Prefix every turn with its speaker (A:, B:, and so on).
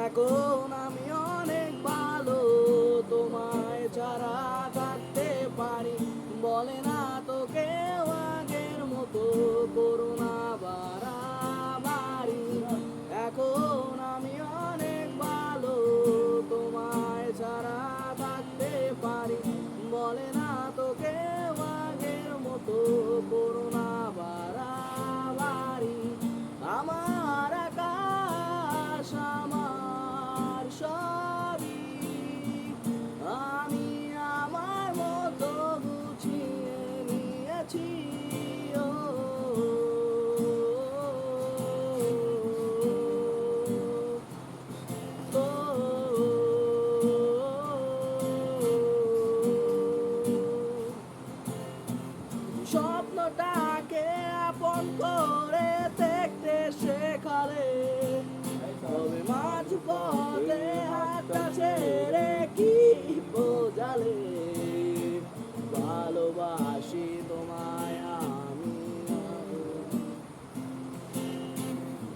A: এখন আমি অনেক ভালো তোমায় ছাড়া থাকতে পারি। বলে না যত্নটাকে আপন করে